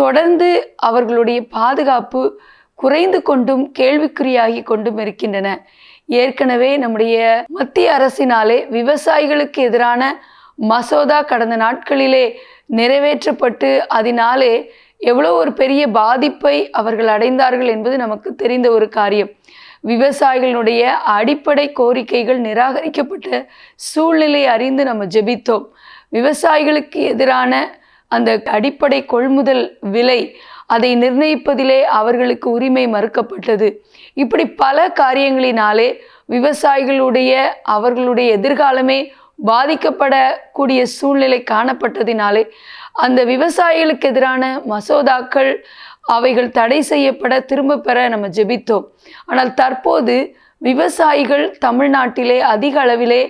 தொடர்ந்து அவர்களுடைய பாதுகாப்பு குறைந்து கொண்டும் கேள்விக்குறியாகி கொண்டும் இருக்கின்றன. ஏற்கனவே நம்முடைய மத்திய அரசினாலே விவசாயிகளுக்கு எதிரான மசோதா கடந்த நாட்களிலே நிறைவேற்றப்பட்டு அதனாலே எவ்வளோ ஒரு பெரிய பாதிப்பை அவர்கள் அடைந்தார்கள் என்பது நமக்கு தெரிந்த ஒரு காரியம். விவசாயிகளுடைய அடிப்படை கோரிக்கைகள் நிராகரிக்கப்பட்ட சூழ்நிலை அறிந்து நம்ம ஜெபித்தோம். விவசாயிகளுக்கு எதிரான அந்த அடிப்படை கொள்முதல் விலை அதை நிர்ணயிப்பதிலே அவர்களுக்கு உரிமை மறுக்கப்பட்டது. இப்படி பல காரியங்களினாலே விவசாயிகளுடைய அவர்களுடைய எதிர்காலமே பாதிக்கப்படக்கூடிய சூழ்நிலை காணப்பட்டதினாலே அந்த விவசாயிகளுக்கு எதிரான மசோதாக்கள் அவைகள் தடை செய்யப்பட திரும்ப பெற நம்ம ஜெபித்தோம். ஆனால் தற்போது விவசாயிகள் தமிழ்நாட்டிலே அதிக அளவிலே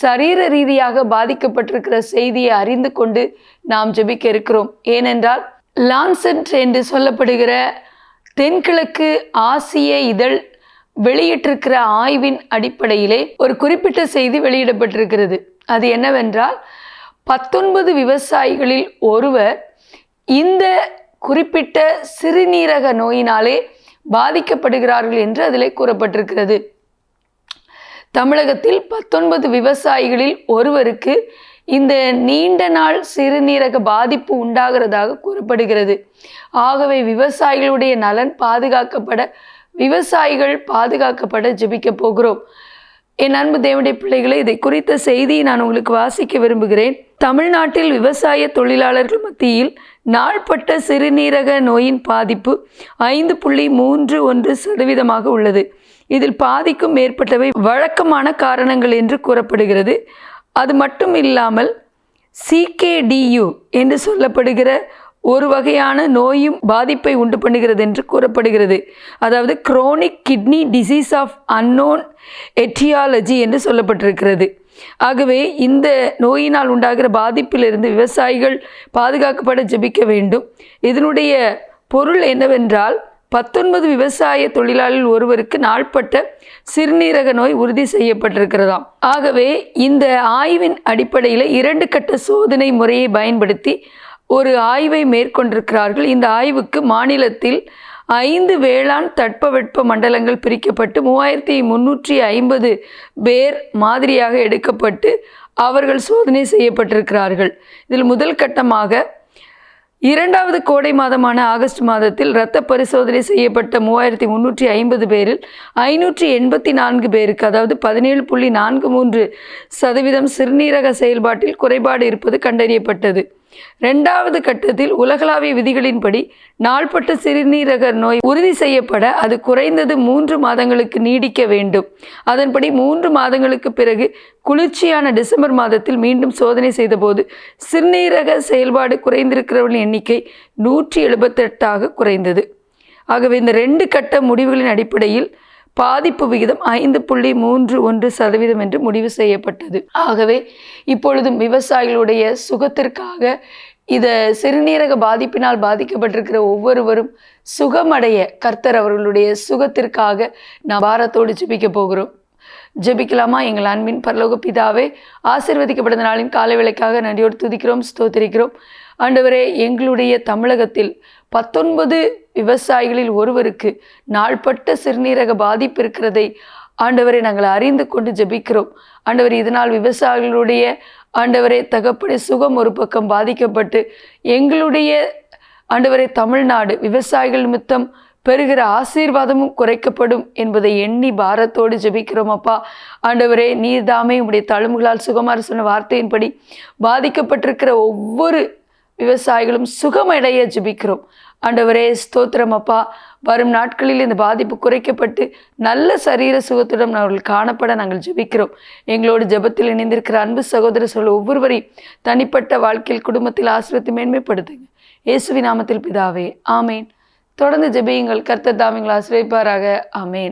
சரீர ரீதியாக பாதிக்கப்பட்டிருக்கிற செய்தியை அறிந்து கொண்டு நாம் ஜெபிக்க இருக்கிறோம். ஏனென்றால் லான்சென்ட் என்று சொல்லப்படுகிற தென்கிழக்கு ஆசிய இதழ் வெளியிட்டிருக்கிற ஆய்வின் அடிப்படையிலே ஒரு குறிப்பிட்ட செய்தி வெளியிடப்பட்டிருக்கிறது. அது என்னவென்றால் பத்தொன்பது விவசாயிகளில் ஒருவர் இந்த குறிப்பிட்ட சிறுநீரக நோயினாலே பாதிக்கப்படுகிறார்கள் என்று அதிலே கூறப்பட்டிருக்கிறது. தமிழகத்தில் பத்தொன்பது விவசாயிகளில் ஒருவருக்கு இந்த நீண்ட நாள் சிறுநீரக பாதிப்பு உண்டாகிறதாக கூறப்படுகிறது. ஆகவே விவசாயிகளுடைய நலன் பாதுகாக்கப்பட விவசாயிகள் பாதுகாக்கப்பட ஜெபிக்க போகிறோம். என் அன்பு தேவனுடைய பிள்ளைகளை இதை குறித்த செய்தியை நான் உங்களுக்கு வாசிக்க விரும்புகிறேன். தமிழ்நாட்டில் விவசாய தொழிலாளர்கள் மத்தியில் நாள்பட்ட சிறுநீரக நோயின் பாதிப்பு ஐந்து புள்ளி மூன்று ஒன்று சதவீதமாக உள்ளது. இதில் பாதிக்கும் மேற்பட்டவை வழக்கமான காரணங்கள் என்று கூறப்படுகிறது. அது மட்டும் இல்லாமல் சிகேடியு என்று சொல்லப்படுகிற ஒரு வகையான நோயும் பாதிப்பை உண்டு பண்ணுகிறது என்று கூறப்படுகிறது. அதாவது chronic kidney disease of unknown etiology என்று சொல்லப்பட்டிருக்கிறது. ஆகவே இந்த நோயினால் உண்டாகிற பாதிப்பிலிருந்து விவசாயிகள் பாதுகாக்கப்பட ஜெபிக்க வேண்டும். இதனுடைய பொருள் என்னவென்றால் பத்தொன்பது விவசாய தொழிலாளர் ஒருவருக்கு நாள்பட்ட சிறுநீரக நோய் உறுதி செய்யப்பட்டிருக்கிறதாம். ஆகவே இந்த ஆய்வின் அடிப்படையில் இரண்டு கட்ட சோதனை முறையை பயன்படுத்தி ஒரு ஆய்வை மேற்கொண்டிருக்கிறார்கள். இந்த ஆய்வுக்கு மாநிலத்தில் ஐந்து வேளாண் தட்பவெட்ப மண்டலங்கள் பிரிக்கப்பட்டு மூவாயிரத்தி முன்னூற்றி ஐம்பது பேர் மாதிரியாக எடுக்கப்பட்டு அவர்கள் சோதனை செய்யப்பட்டிருக்கிறார்கள். இதில் முதல் கட்டமாக இரண்டாவது கோடை மாதமான ஆகஸ்ட் மாதத்தில் இரத்த பரிசோதனை செய்யப்பட்ட மூவாயிரத்தி முந்நூற்றி ஐம்பது பேரில் ஐநூற்றி எண்பத்தி நான்கு பேருக்கு அதாவது பதினேழு புள்ளி நான்கு மூன்று சதவீதம் சிறுநீரக செயல்பாட்டில் குறைபாடு இருப்பது கண்டறியப்பட்டது. ரெண்டாவது கட்டத்தில் உலகளாவிய விதிகளின்படி நாள்பட்ட சிறுநீரக நோய் உறுதி செய்யப்பட அது குறைந்தது மூன்று மாதங்களுக்கு நீடிக்க வேண்டும். அதன்படி மூன்று மாதங்களுக்கு பிறகு குளிர்ச்சியான டிசம்பர் மாதத்தில் மீண்டும் சோதனை செய்தபோது சிறுநீரக செயல்பாடு குறைந்திருக்கிறவர்களின் எண்ணிக்கை நூற்றி எழுபத்தெட்டாக குறைந்தது. ஆகவே இந்த ரெண்டு கட்ட முடிவுகளின் அடிப்படையில் பாதிப்பு விகிதம் ஐந்து புள்ளி மூன்று ஒன்று சதவீதம் என்று முடிவு செய்யப்பட்டது. ஆகவே இப்பொழுதும் விவசாயிகளுடைய சுகத்திற்காக இத சிறுநீரக பாதிப்பினால் பாதிக்கப்பட்டிருக்கிற ஒவ்வொருவரும் சுகமடைய கர்த்தர் அவர்களுடைய சுகத்திற்காக நான் பாரத்தோடு போகிறோம். ஜெபிக்கலாமா? எங்கள் அன்பின் பரலோக பிதாவே ஆசிர்வதிக்கப்பட்ட நாளின் காலை வேளைக்காக நன்றியோடு துதிக்கிறோம் ஸ்தோத்திரிக்கிறோம். ஆண்டவரே எங்களுடைய தமிழகத்தில் பத்தொன்பது விவசாயிகளில் ஒருவருக்கு நாள்பட்ட சிறுநீரக பாதிப்பு இருக்கிறதை ஆண்டவரை நாங்கள் அறிந்து கொண்டு ஜெபிக்கிறோம். ஆண்டவர் இதனால் விவசாயிகளுடைய ஆண்டவரே தகப்படை சுகம் ஒரு பக்கம் பாதிக்கப்பட்டு எங்களுடைய ஆண்டவரை தமிழ்நாடு விவசாயிகள் நிமித்தம் பெறுகிற ஆசீர்வாதமும் குறைக்கப்படும் என்பதை எண்ணி பாரத்தோடு ஜெபிக்கிறோம் அப்பா. ஆண்டவரே நீர்தாமே உடைய தழும்புகளால் சுகமாறு சொன்ன வார்த்தையின்படி பாதிக்கப்பட்டிருக்கிற ஒவ்வொரு விவசாயிகளும் சுகமடைய ஜெபிக்கிறோம். ஆண்டவரே ஸ்தோத்திரம் அப்பா. வரும் நாட்களில் இந்த பாதிப்பு குறைக்கப்பட்டு நல்ல சரீர சுகத்துடன் அவர்கள் காணப்பட நாங்கள் ஜெபிக்கிறோம். எங்களோடு ஜெபத்தில் இணைந்திருக்கிற அன்பு சகோதர சொல் ஒவ்வொருவரையும் தனிப்பட்ட வாழ்க்கையில் குடும்பத்தில் ஆசிரியத்தை மேன்மைப்படுத்துங்க. இயேசுவி நாமத்தில் பிதாவே ஆமேன். தொடர்ந்து ஜெபியுங்கள். கர்த்தர் தாமிங்களை ஆசிரியப்பாராக அமேன்